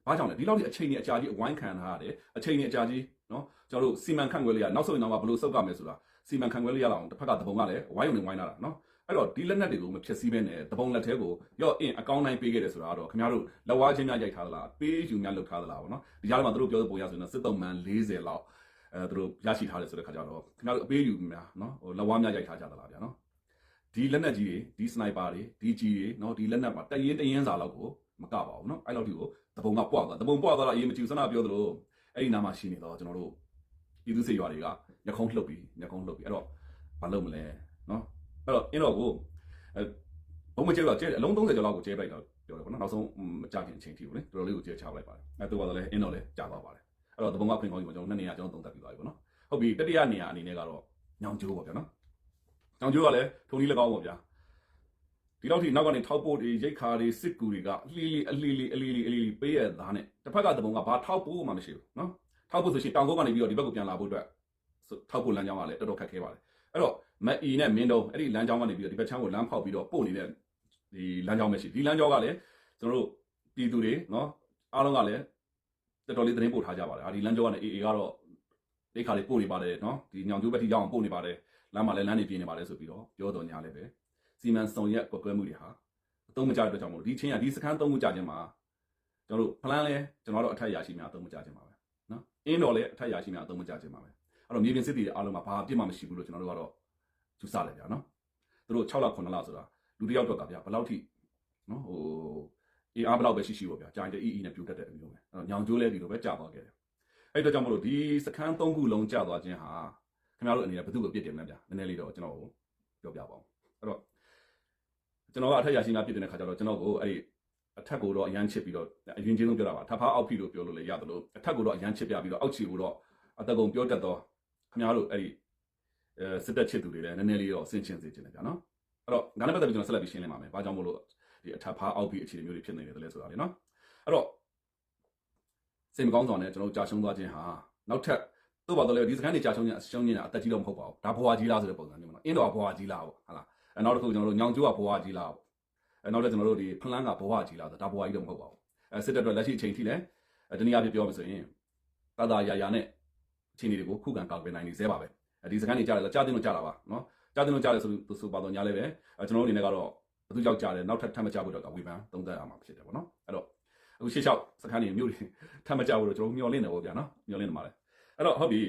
ဘာကြောင့်လဲဒီလောက်ဒီအချိန်ကြီးအကြာကြီးအဝိုင်းခံထားရတယ်အချိန်ကြီးအကြာကြီးနော်ကျွန်တော်တို့စီမံခန့်ခွဲလေးရနောက်ဆုံးရင်တော့ဘယ်လိုစုပ်ကမယ်ဆိုတာစီမံခန့်ခွဲလေးရအောင်တစ်ဖက်ကတပုံကလည်းဝိုင်းုံနေဝိုင်းလာတာနော် အဲ့တော့ဒီလက်နက်တွေကိုမဖြစ်စည်းပဲနဲ့တပုံလက်သေးကိုရော့အင်းအကောင်းတိုင်းပေးခဲ့တယ်ဆိုတာတော့ခင်ဗျားတို့လက်ဝါးချင်းများရိုက်ထားသလားပေးယူများလုပ်ထားသလားပေါ့နော်ဒီကြားထဲမှာသူတို့ပြောတဲ့ပုံရဆိုရင်စစ်တုံးမှန်40လောက်အဲသူတို့ရရှိထားတယ်ဆိုတဲ့ခါကျတော့ခင်ဗျားတို့အပေးယူများနော်ဟိုလက်ဝါးများရိုက်ထားကြသလားဗျာနော်ဒီလက်နက်ကြီးတွေဒီစနိုက်ပါတွေဒီကြီးတွေနော်ဒီလက်နက်မှာတရင်တရင်စာလောက်ကိုမကပါဘူးနော်အဲ့လောက်ထိကိုတပုံကပွားသွားတပုံပွားသွားတာအရေးမကြီးဘူးစနပြောသလိုအဲ့ဒီနာမှာရှိနေတော့ကျွန်တော်တို့ပြည်သူစေရွာတွေကညခုံးလှုပ်ပြီးညခုံးလှုပ်ပြီးအဲ့တော့မလုပ်မလဲနော် အဲ့တော့အင်းတော့ကိုအဲဘုံမကျဲတော့ကျဲအလုံး30ကျော်လောက်ကိုကျဲလိုက်တော့ပြောတယ်ပေါ့နော်နောက်ဆုံးမကြခင်အချိန်ထိကိုလေတော်တော်လေးကိုကျဲချလိုက်ပါတယ်အဲ့တော့လည်းအင်းတော့လည်းကြာသွားပါတယ်အဲ့တော့တပုံကခွင့်ကောင်းကြီးကိုကျွန်တော်နှစ်နေရာကျွန်တော်သုံးသပ်ပြီးသွားပြီပေါ့နော်ဟုတ်ပြီတတိယနေရာအနေနဲ့ကတော့ညောင်ကျိုးပေါ့ဗျာနော်ညောင်ကျိုးကလည်းထုံကြီးလည်းကောင်းပေါ့ဗျာဒီတော့ထိနောက်ကနေထောက်ပို့တွေရိတ်ခါတွေစစ်ကူတွေကအလှီးလေးအလှီးလေးအလှီးလေးအလှီးလေးပေးရသားနဲ့တစ်ဖက်ကတပုံကဘာထောက်ပို့မှမရှိဘူးနော်ထောက်ပို့ဆိုရှင်တောင်ကုန်းကနေပြီးတော့ဒီဘက်ကိုပြန်လာဖို့အတွက်ထောက်ပို့လမ်းကြောင်းကလည်းတော်တော်ခက်ခဲပါတယ်အဲ့တော့ မအီနဲ့မင်းတုံးအဲ့ဒီလမ်းကြောင်းကနေပြီးတော့ဒီဘက်ချမ်းကိုလမ်းဖောက်ပြီးတော့ပို့နေတဲ့ဒီလမ်းကြောင်းပဲရှိဒီလမ်းကြောင်းကလည်းကျွန်တော်တို့ပြည်သူတွေနော်အားလုံးကလည်းတော်တော်လေးသတင်းပို့ထားကြပါတယ်ဟာဒီလမ်းကြောင်းကနေအေအေကတော့ဒိတ်ခါလေးပို့နေပါတယ်နော်ဒီညောင်ကျိုးဘက်ထိရောက်အောင်ပို့နေပါတယ်လမ်းမှာလည်းလမ်းတွေပြင်းနေပါတယ်ဆိုပြီးတော့ပြောတော်ညာလည်းပဲစီမံဆောင်ရက်ကွက်ကွဲမှုတွေဟာအသုံးမကျတဲ့အတွက်ကြောင့်မို့ဒီချင်းကဒီစခန်းသုံးမှုကြခြင်းမှာကျွန်တော်တို့ plan လဲကျွန်တော်တို့အထက်ရရှိများအသုံးမကျခြင်းပါပဲနော်အင်းတော်လည်းအထက်ရရှိများအသုံးမကျခြင်းပါပဲအဲ့တော့မြေပြင်စစ်တီတွေအားလုံးမှာဘာအပြစ်မှမရှိဘူးလို့ကျွန်တော်တို့ကတော့ ယူဆလိုက်ဗျာနော်သူတို့6လ9လဆိုတာလူတစ်ယောက်တော့ကဗျာဘယ်လောက်ထိနော်ဟိုအေးအားဘယ်လောက်ပဲရှိရှိပေါ့ဗျာကြာရင်တအီအီနဲ့ပြိုတက်တဲ့အမျိုးပဲအဲ့တော့ညောင်ကျိုးလဲဒီလိုပဲကြာသွားခဲ့တယ်အဲ့အတွက်ကြောင့်မလို့ဒီစခန်း၃ခုလုံးကြာသွားခြင်းဟာခင်ဗျားတို့အနေနဲ့ဘယ်သူ့ကိုပြစ်တင်မလဲဗျာနည်းနည်းလေးတော့ကျွန်တော်ကိုပြောပြပါအောင်အဲ့တော့ကျွန်တော်ကအထက်ရရှိနာပြစ်တင်တဲ့ခါကျတော့ကျွန်တော်ကိုအဲ့ဒီအထက်ကိုတော့အရန်ချစ်ပြီးတော့အရင်ချင်းဆုံးပြောတာပါထပ်ဖားအောက်ဖီလို့ပြောလို့လည်းရတယ်လို့အထက်ကိုတော့အရန်ချစ်ပြပြီးတော့အောက်ချီကိုတော့အတကုံပြောတတ်တော့ခင်ဗျားတို့အဲ့ဒီအဲ စစ်တပ်ချစ်သူတွေလည်းနည်းနည်းလေးတော့ဆင်ချင်စေချင်တယ်ဗျာနော်အဲ့တော့ဒါနဲ့ပတ်သက်ပြီးကျွန်တော်ဆက်လက်ပြီးရှင်းလင်းပါမယ်ဘာကြောင့်မို့လို့ဒီအထက်ဖားအောက်ဖီအခြေအနေမျိုးတွေဖြစ်နေတယ်လဲဆိုတာလေနော်အဲ့တော့စိတ်မကောင်းစွာနဲ့ကျွန်တော်ကြာရှုံးသွားခြင်းဟာနောက်ထပ်တို့ပါတော့လေဒီစကန်တွေကြာရှုံးခြင်းရှုံးခြင်းအသက်ကြီးတော့မဟုတ်ပါဘူးဒါဘွားကြီးလားဆိုတဲ့ပုံစံမျိုးနော်အင်းတော်ကဘွားကြီးလားပေါ့ဟာလားအဲနောက်တစ်ခုကျွန်တော်တို့ညောင်ကျိုးကဘွားကြီးလားပေါ့အဲနောက်တစ်ကျွန်တော်တို့ဒီဖလန်းကဘွားကြီးလားဆိုဒါဘွားကြီးတော့မဟုတ်ပါဘူးအဲစစ်တပ်အတွက်လက်ရှိအချိန်ထိလည်းတနည်းအားဖြင့်ပြောမှဆိုရင်တာတာယာယာနဲ့အချိန်တွေကိုခုခံကောက်ပေးနိုင်နေသေးပါပဲ ဒီစကန်တွေကြာတယ်ကြာတင်လို့ကြာတာပါနော်ကြာတင်လို့ကြာတယ်ဆိုဆိုပါတော့ညာလည်းပဲကျွန်တော်တို့အနေနဲ့ကတော့ဘသူကြောက်ကြတယ်နောက်ထပ်ထပ်မကြဖို့တော့ဝေဖန်သုံးသပ်ရမှာဖြစ်တယ်ပေါ့နော်အဲ့တော့အခုရှေ့လျှောက်စကန်တွေမြို့တွေထပ်မကြဖို့တော့ကျွန်တော်မျှော်လင့်တယ်ပေါ့ဗျာနော်မျှော်လင့်နေပါလေအဲ့တော့ဟုတ်ပြီ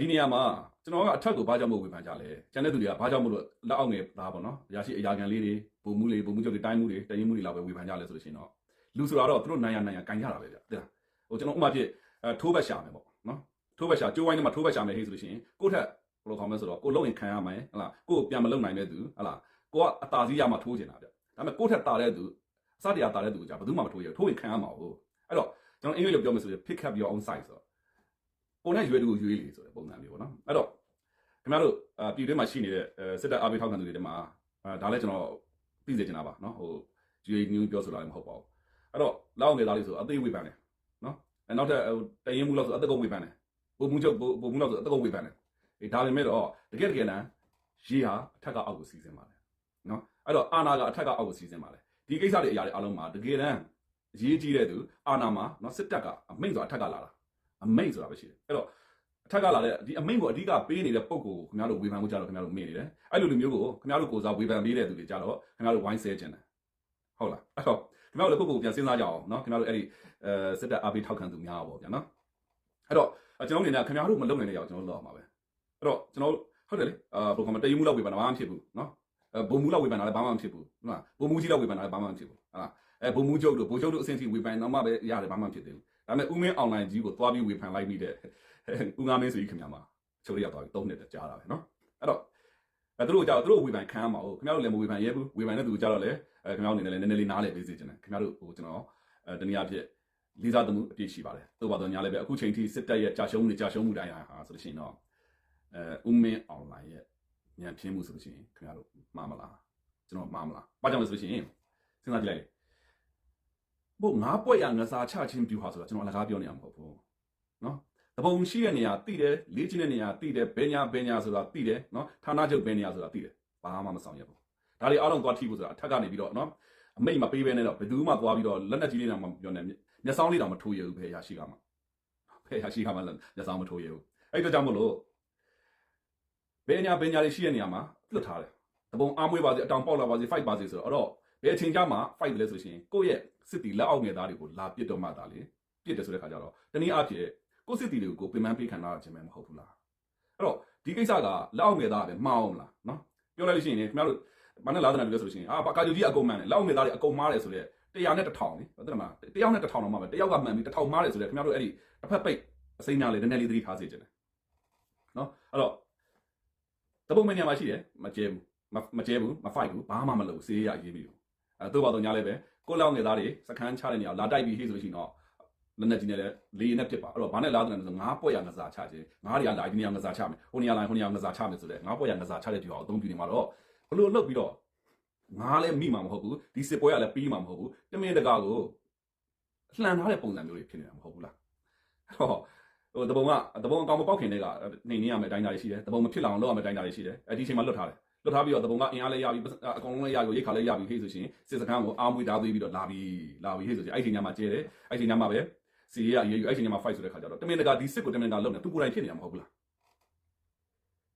ဒီနေရာမှာကျွန်တော်ကအထက်ကိုဘာကြောင့်မဝေဖန်ကြလဲကျန်တဲ့သူတွေကဘာကြောင့်မလို့လက်အောက်ငယ်သားပေါ့နော်ရရှိအရာခံလေးတွေပုံမှုလေးပုံမှုချုပ်တွေတိုင်းမှုတွေတရင်မှုတွေလောက်ပဲဝေဖန်ကြလဲဆိုလို့ရှိရင်တော့လူဆိုတာတော့သူတို့နိုင်ရနိုင်ရကန်ကြတာပဲဗျတဲ့ဟိုကျွန်တော်ဥမာဖြစ်အဲထိုးဘက်ရှာမယ်ပေါ့နော် ထိုးဘက်ရှာကျိုးဝိုင်းထဲမှာထိုးဘက်ရှာမယ်ဟေးဆိုလို့ရှိရင်ကိုယ့်ထက်ဘယ်လိုခေါ်မလဲဆိုတော့ကိုလုံရင်ခံရမယ်ဟလားကိုပြန်မလုံနိုင်တဲ့သူဟလားကိုကအတာစီးရမှထိုးချင်တာဗျဒါပေမဲ့ကိုယ့်ထက်တာတဲ့သူအစတရားတာတဲ့သူကဘယ်သူမှမထိုးရထိုးရင်ခံရမှာဟုတ်အဲ့တော့ကျွန်တော်အင်္ဂလိပ်လိုပြောမယ်ဆိုရင် pick up your own size ဆိုတော့ပုံနဲ့ရွေးတူရွေးလေဆိုတဲ့ပုံစံမျိုးပေါ့နော်အဲ့တော့ခင်ဗျားတို့ပြည်တွင်းမှာရှိနေတဲ့စစ်တပ်အားပေးထောက်ခံသူတွေထဲမှာဒါလည်းကျွန်တော်သိစေချင်တာပါနော်ဟို GA new ပြောဆိုတာလည်းမဟုတ်ပါဘူးအဲ့တော့လောက်ငယ်သားလေးဆိုအသေးဝေဖန်တယ်နော်အဲနောက်ထပ်တရင်မှုလောက်ဆိုအသက်ကုန်းဝေဖန်တယ် ပုံမှုချုပ်ပုံမှုလောက်ဆိုအသက်ကုန်းဝေဖန်တယ်အေးဒါပေမဲ့တော့တကယ်တကယ်တမ်းရေးဟာအထက်ကအောက်ကိုစီစဉ်ပါတယ်နော်အဲ့တော့အာနာကအထက်ကအောက်ကိုစီစဉ်ပါတယ်ဒီကိစ္စတွေအရာတွေအားလုံးမှာတကယ်တမ်းရေးကြီးတဲ့သူအာနာမှာနော်စစ်တပ်ကအမိန့်ဆိုအထက်ကလာတာအမိန့်ဆိုတာပဲရှိတယ်အဲ့တော့အထက်ကလာတဲ့ဒီအမိန့်ကိုအဓိကပေးနေတဲ့ပုံကိုခင်ဗျားတို့ဝေဖန်မှုကြတော့ခင်ဗျားတို့မေ့နေတယ်အဲ့လိုလူမျိုးကိုခင်ဗျားတို့ကိုစားဝေဖန်ပေးတဲ့သူတွေကြတော့ခင်ဗျားတို့ဝိုင်းဆဲကျင်တယ်ဟုတ်လားအဲ့တော့ခင်ဗျားတို့လည်းပုံကိုပြန်စဉ်းစားကြအောင်နော်ခင်ဗျားတို့အဲ့ဒီအဲစစ်တပ်အားပေးထောက်ခံသူများပါဗျာနော်အဲ့တော့ ကျွန်တော်အနေနဲ့ခင်ဗျားတို့မလုံနိုင်တဲ့ရောက်ကျွန်တော်တို့လောက်အောင်ပါပဲအဲ့တော့ကျွန်တော်ဟုတ်တယ်လေအာဘယ်ကောင်မတည်မှုလောက်ဝေဖန်တာဘာမှမဖြစ်ဘူးနော်အဲဘုံမူလောက်ဝေဖန်တာလည်းဘာမှမဖြစ်ဘူးဟုတ်လားဘုံမူကြီးလောက်ဝေဖန်တာလည်းဘာမှမဖြစ်ဘူးဟုတ်လားအဲဘုံမူချုပ်တို့ဘုံချုပ်တို့အဆင့်ထိဝေဖန်တော့မှပဲရတယ်ဘာမှမဖြစ်သေးဘူးဒါပေမဲ့ဦးမင်းအွန်လိုင်းကြီးကိုသွားပြီးဝေဖန်လိုက်မိတဲ့အဲဦးငါမင်းဆိုကြီးခင်ဗျာမှာချုပ်ရသွားပြီ၃နှစ်တကြာတာပဲနော်အဲ့တော့အဲသူတို့ကြောက်သူတို့ဝေဖန်ခံရမှာဟုတ်ခင်ဗျားတို့လည်းမဝေဖန်ရဲဘူးဝေဖန်တဲ့သူကြောက်တော့လေအဲခင်ဗျားတို့အနေနဲ့လည်းနည်းနည်းလေးနားလည်ပေးစေချင်တယ်ခင်ဗျားတို့ဟိုကျွန်တော်အဲတနည်းအားဖြင့် လေးစားသမှုအပြည့်ရှိပါတယ်သို့ပါတော့ညာလည်းပဲအခုချိန်ထိစစ်တပ်ရဲ့ကြာရှုံးမှုတွေကြာရှုံးမှုတိုင်းဟာဆိုလို့ရှိရင်တော့အဲဦးမင်းအွန်လိုင်းရဲ့ညံပြင်းမှုဆိုလို့ရှိရင်ခင်ဗျားတို့မှားမလားကျွန်တော်မှားမလားဘာကြောင့်လဲဆိုလို့ရှိရင်စဉ်းစားကြည့်လိုက်ဘို့ငါးပွက်ရငစားချချင်းပြူဟာဆိုတာကျွန်တော်အလကားပြောနေရမှာမဟုတ်ဘူးနော်တပုံရှိတဲ့နေရာတိတယ်လေးချင်းတဲ့နေရာတိတယ်ဘဲညာဘဲညာဆိုတာတိတယ်နော်ဌာနချုပ်ဘဲနေရာဆိုတာတိတယ်ဘာမှမဆောင်ရဘူးဒါတွေအားလုံးသွားထိဖို့ဆိုတာအထက်ကနေပြီးတော့နော်အမိတ်မပေးဘဲနဲ့တော့ဘယ်သူမှသွားပြီးတော့လက်နဲ့ကြီးလေးတောင်မပြောနဲ့ မျက်စောင်းလေးတောင်မထိုးရဘူးဖဲရရှိကမှဖဲရရှိကမှမျက်စောင်းမထိုးရဘူးအဲ့ဒါကြောင့်မလို့ဘဲညာဘဲညာလေးရှိတဲ့နေရာမှာလွတ်ထားတယ်တပုံအားမွေးပါစေအတောင်ပေါက်လာပါစေ fight ပါစေဆိုတော့အဲ့တော့ဘယ်အချိန်ကြမှာ fight လဲဆိုရှင်ကိုယ့်ရဲ့စစ်တီလက်အောက်ငယ်သားတွေကိုလာပစ်တော့မှသာလေပစ်တယ်ဆိုတဲ့ခါကျတော့တနည်းအားဖြင့်ကိုယ့်စစ်တီတွေကိုကိုပင်ပန်းပေးခံရခြင်းပဲမဟုတ်ဘူးလားအဲ့တော့ဒီကိစ္စကလက်အောက်ငယ်သားပဲမှားအောင်လားနော်ပြောလိုက်လို့ရှိရင်ခင်ဗျားတို့ဘာနဲ့လာတဲ့နယ်ပြောဆိုလို့ရှိရင်အာဘာကာဂျူကြီးအကုန်မှန်တယ်လက်အောက်ငယ်သားတွေအကုန်မှားတယ်ဆိုတဲ့ တရားနဲ့တစ်ထောင်လေဟုတ်တယ်မလားတယောက်နဲ့တစ်ထောင်တော့မှပဲတယောက်ကမှန်ပြီးတစ်ထောင်မှားတယ်ဆိုတဲ့ခင်ဗျားတို့အဲ့ဒီတစ်ဖက်ပိတ်အစိမ်းများလေးနည်းနည်းလေးသတိထားစေချင်တယ်နော်အဲ့တော့တပုံမညာမှာရှိတယ်မကျဲဘူးမကျဲဘူးမဖိုက်ဘူးဘာမှမလုပ်စေးရရေးပြီးဘူးအဲတို့ပါတော့ညာလည်းပဲကိုလောက်ငယ်သားတွေစခန်းချတဲ့နေရာလာတိုက်ပြီးဟေ့ဆိုလို့ရှိရင်တော့လက်နဲ့ကြီးနဲ့လည်းလေနဲ့ဖြစ်ပါအဲ့တော့ဘာနဲ့လာတယ်လဲဆိုငါးပွက်ရငစားချခြင်းငါးတွေကလာဒီနေရာငစားချမယ်ဟိုနေရာလာဟိုနေရာငစားချမယ်ဆိုတဲ့ငါးပွက်ရငစားချတဲ့ပြောအောင်အသုံးပြုနေမှာတော့ဘလို့လုတ်ပြီးတော့ ငါလည်းမိမှာမဟုတ်ဘူးဒီစစ်ပွဲကလည်းပြီးမှာမဟုတ်ဘူးတမင်တကာကိုလှန်ထားတဲ့ပုံစံမျိုးတွေဖြစ်နေတာမဟုတ်ဘူးလားအဲ့တော့ဟိုတပုံကတပုံအကောင်မပေါက်ခင်တည်းကနေနေရမယ်တိုင်းသားတွေရှိတယ်တပုံမဖြစ်လာအောင်လုပ်ရမယ်တိုင်းသားတွေရှိတယ်အဲဒီအချိန်မှာလွတ်ထားတယ်လွတ်ထားပြီးတော့တပုံကအင်အားလည်းရပြီးအကောင်လုံးလည်းရပြီးရိတ်ခါလည်းရပြီးဟေ့ဆိုရှင်စစ်စခန်းကိုအားမွေးသားသွေးပြီးတော့လာပြီးလာပြီးဟေ့ဆိုရှင်အဲ့ဒီညမှာကျဲတယ်အဲ့ဒီညမှာပဲစီရအရေးယူအဲ့ဒီညမှာ fight ဆိုတဲ့ခါကျတော့တမင်တကာဒီစစ်ကိုတမင်တကာလုပ်နေသူကိုယ်တိုင်ဖြစ်နေတာမဟုတ်ဘူးလား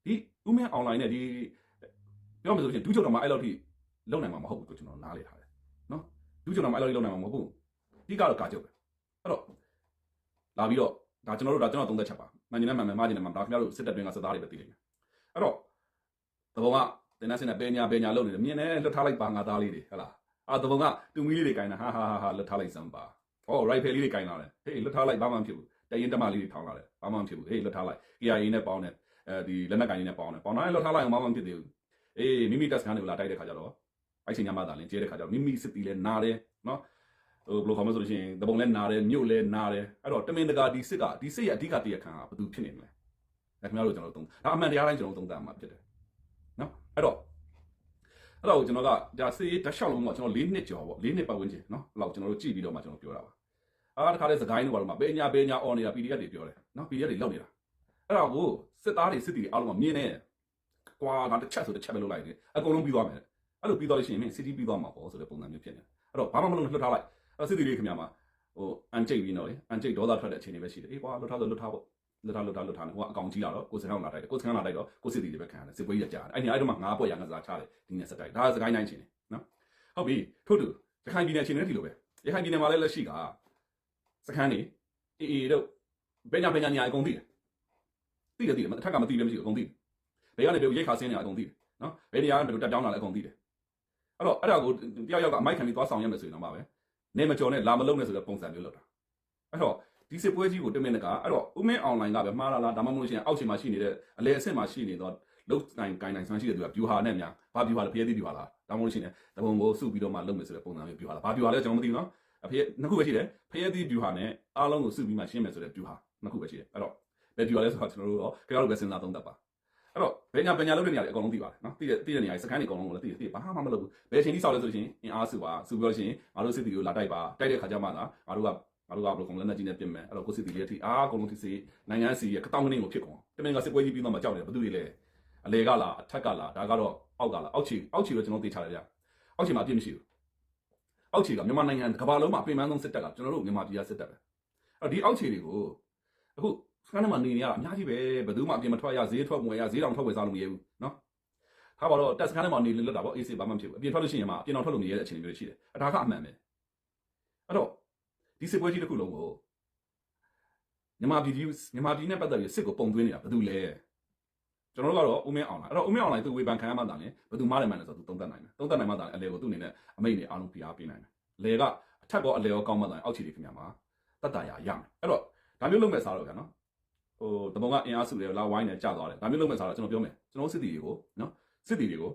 ဒီဥမင်း online နဲ့ဒီပြောမှဆိုလို့ရှိရင်ဒူးချုပ်တော်မှာအဲ့လောက်ထိ လုံနိုင်မှာမဟုတ်ဘူးကိုကျွန်တော်နားလေထားတယ်နော်ဒူးချုပ်တော်မှာအဲ့လောက်ထိလုံနိုင်မှာမဟုတ်ဘူးဒီကတော့ကာချုပ်ပဲအဲ့တော့လာပြီးတော့ဒါကျွန်တော်တို့ဒါကျွန်တော်သုံးသက်ချက်ပါမှန်ကျင်နဲ့မှန်မယ်မှားကျင်နဲ့မှန်ဒါခင်ဗျားတို့စစ်တပ်တွင်းကစစ်သားတွေပဲသိလိမ့်မယ်အဲ့တော့တဘောကတင်နေစနေပဲညာပဲညာလုပ်နေတယ်မြင်နေလွတ်ထားလိုက်ပါငါသားလေးတွေဟဟလားအာတဘောကတူမီလေးတွေကင်တာဟာဟာဟာဟာလွတ်ထားလိုက်စမ်းပါဟော right ဖယ်လေးတွေကင်လာတယ်ဟေးလွတ်ထားလိုက်ဘာမှမဖြစ်ဘူးတရင်တမလေးတွေထောင်းလာတယ်ဘာမှမဖြစ်ဘူးဟေးလွတ်ထားလိုက် KIA နဲ့ပေါင်းတယ်အဲဒီလက်နက်ကင်လေးနဲ့ပေါင်းတယ်ပေါင်းတယ်လွတ်ထားလိုက်အောင်ဘာမှမဖြစ်သေးဘူးအေးမိမိတက်စကန်တွေကိုလာတိုက်တဲ့ခါကျတော့ အိုက်ချင်းညမသာလင်းကျဲတဲ့ခါကျတော့မိမိစစ်တီလဲနာတယ်နော်ဟိုဘယ်လိုခေါ်မလဲဆိုလို့ရှိရင်တပုံလဲနာတယ်မြို့လဲနာတယ်အဲ့တော့တမင်တကာဒီစစ်ကဒီစစ်ရဲ့အဓိကတရားခံကဘာသူဖြစ်နေမလဲအဲခင်ဗျားတို့ကျွန်တော်တို့သုံးဒါအမှန်တရားတိုင်းကျွန်တော်တို့သုံးသပ်မှာဖြစ်တယ်နော်အဲ့တော့အဲ့တော့ကျွန်တော်ကဒါစစ်ရေးတစ်လျှောက်လုံးကကျွန်တော်၄နှစ်ကျော်ပေါ့၄နှစ်ပတ်ဝန်းကျင်နော်အဲ့လောက်ကျွန်တော်တို့ကြည့်ပြီးတော့မှကျွန်တော်ပြောတာပါအားတခါလဲစကိုင်းတို့ဘာလို့မှဘေညာဘေညာအော်နေတာ PDF တွေပြောတယ်နော် PDF တွေလောက်နေတာအဲ့တော့ကိုစစ်သားတွေစစ်တီတွေအားလုံးကမြင်နေကွာငါတစ်ချက်ဆိုတစ်ချက်ပဲလုပ်လိုက်တယ်အကုန်လုံးပြီးသွားမယ် အဲ့လိုပြီးသွားလို့ရှိရင်မင်းစစ်တီပြီးသွားမှာပေါ့ဆိုတဲ့ပုံစံမျိုးဖြစ်နေအဲ့တော့ဘာမှမလုပ်လွတ်ထားလိုက်အဲ့စစ်တီတွေခင်ဗျာမှာဟိုအန်ကျိတ်ပြီးတော့လေအန်ကျိတ်ဒေါသထွက်တဲ့အခြေအနေပဲရှိတယ်အေးကွာလွတ်ထားဆိုလွတ်ထားပေါ့လွတ်ထားလွတ်ထားလွတ်ထားနေဟိုကအကောင်ကြီးလာတော့ကိုစကန်လာတိုက်တယ်ကိုစကန်လာတိုက်တော့ကိုစစ်တီတွေပဲခံရတယ်စစ်ပွဲကြီးကြာတယ်အဲ့ဒီအဲ့တော့မှငါးပွဲရငစားချတယ်ဒီနေ့စတိုက်ဒါကစကိုင်းတိုင်းချင်းနေနော်ဟုတ်ပြီထို့တူရခိုင်ပြည်နယ်ချင်းနေဒီလိုပဲရခိုင်ပြည်နယ်မှာလည်းလက်ရှိကစခန်းနေအေးအေးတို့ဘယ်ညာဘယ်ညာနေရာအကုန်သိတယ်သိတယ်သိတယ်အထက်ကမသိလည်းမရှိဘူးအကုန်သိတယ်ဘယ်ကနေဘယ်ရိတ်ခါဆင်းနေအကုန်သိတယ်နော်ဘယ်နေရာကနေဘယ်တက်တောင်းလာလဲအကုန်သိတယ် အဲ့တော့အဲ့ဒါကိုတယောက်ယောက်ကအမိုက်ခံပြီးသွားဆောင်ရမယ်ဆိုရင်တော့မှပဲနေမကြော်နဲ့လာမလုံးနဲ့ဆိုတဲ့ပုံစံမျိုးလောက်တာအဲ့တော့ဒီစစ်ပွဲကြီးကိုတမင်တကာအဲ့တော့ဥမင်းအွန်လိုင်းကပဲမှားလာလားဒါမှမဟုတ်ရှင်အောက်ခြေမှာရှိနေတဲ့အလဲအဆင့်မှာရှိနေတော့လုတ်နိုင်ကိုင်းနိုင်ဆန်းရှိတဲ့သူက view ဟာနဲ့များဘာ view ဟာလဲဖျဲသေး view ဟာလားဒါမှမဟုတ်ရှင်တဘုံကိုစုပြီးတော့မှလုပ်မယ်ဆိုတဲ့ပုံစံမျိုး view ဟာလားဘာ view ဟာလဲကျွန်တော်မသိဘူးနော်အဖေနှစ်ခုပဲရှိတယ်ဖျဲသေး view ဟာနဲ့အားလုံးကိုစုပြီးမှရှင်းမယ်ဆိုတဲ့ view ဟာနှစ်ခုပဲရှိတယ်အဲ့တော့ဘယ် view ဟာလဲဆိုတော့ကျွန်တော်တို့တော့ကြောက်လို့ပဲစဉ်းစားသုံးသပ်ပါ အဲ့တော့ဘယ်ညာပညာလုပ်တဲ့နေရာတွေအကုန်လုံးသိပါတယ်နော်သိတဲ့သိတဲ့နေရာတွေစကန်တွေအကုန်လုံးကိုလည်းသိတယ်သိတယ်ဘာမှမလုပ်ဘူးဘယ်အချိန်ထိစောက်လဲဆိုလို့ရှိရင်အင်အားစုပါစုပြီးတော့ရှိရင်ငါတို့စစ်တီကိုလာတိုက်ပါတိုက်တဲ့ခါကျမှသာငါတို့ကငါတို့ကဘယ်လိုကောင်လက်နဲ့ကြီးနဲ့ပြင်မယ်အဲ့တော့ကိုစစ်တီလေးအထိအားအကုန်လုံးထိစေနိုင်ငံစီရဲ့ကတောင်းကနေကိုဖြစ်ကုန်တမင်ကစစ်ပွဲကြီးပြီးတော့မှကြောက်တယ်ဘသူတွေလဲအလေကလားအထက်ကလားဒါကတော့အောက်ကလားအောက်ချီအောက်ချီတော့ကျွန်တော်သိချတယ်ဗျအောက်ချီမှာအပြစ်မရှိဘူးအောက်ချီကမြန်မာနိုင်ငံကမ္ဘာလုံးမှာအပြင်းပန်းဆုံးစစ်တပ်ကကျွန်တော်တို့မြန်မာပြည်ကစစ်တပ်ပဲအဲ့ဒီအောက်ချီတွေကိုအခု စကန်မှာနေနေရတာအများကြီးပဲဘယ်သူမှအပြင်မထွက်ရဈေးထွက်မဝယ်ရဈေးတောင်ထွက်ဝယ်စားလို့မရဘူးနော်ထားပါတော့တက်စကန်ထဲမှာနေလွတ်တာပေါ့အေးစေးဘာမှမဖြစ်ဘူးအပြင်ထွက်လို့ရှိရင်မှအပြင်တော်ထွက်လို့မရတဲ့အခြေအနေမျိုးရှိတယ်အဒါကအမှန်ပဲအဲ့တော့ဒီစစ်ပွဲကြီးတစ်ခုလုံးကိုမြန်မာပြည်ကြီးမြန်မာပြည်နဲ့ပတ်သက်ပြီးစစ်ကိုပုံသွင်းနေတာဘာလို့လဲကျွန်တော်တို့ကတော့ဦးမင်းအောင်လာအဲ့တော့ဦးမင်းအောင်လာသူဝေဖန်ခံရမှတာလေဘယ်သူမှလည်းမှန်တယ်ဆိုတော့သူသုံးသပ်နိုင်တယ်သုံးသပ်နိုင်မှတာအလေကိုသူ့အနေနဲ့အမိတ်နဲ့အားလုံးပြအားပေးနိုင်တယ်လေကအထက်ကောအလေကောကောင်းမှတာအောက်ခြေတွေခင်ဗျာမှာတတ်တာရရမယ်အဲ့တော့ဒါမျိုးလုပ်မဲ့စားတော့ဗျာနော် ဟိုတပုံကအင်အားစုတွေလာဝိုင်းနေကြာသွားတယ်ဒါမျိုးလုပ်မဲ့စားတော့ကျွန်တော်ပြောမယ်ကျွန်တော်စစ်တီတွေကိုနော်စစ်တီတွေကို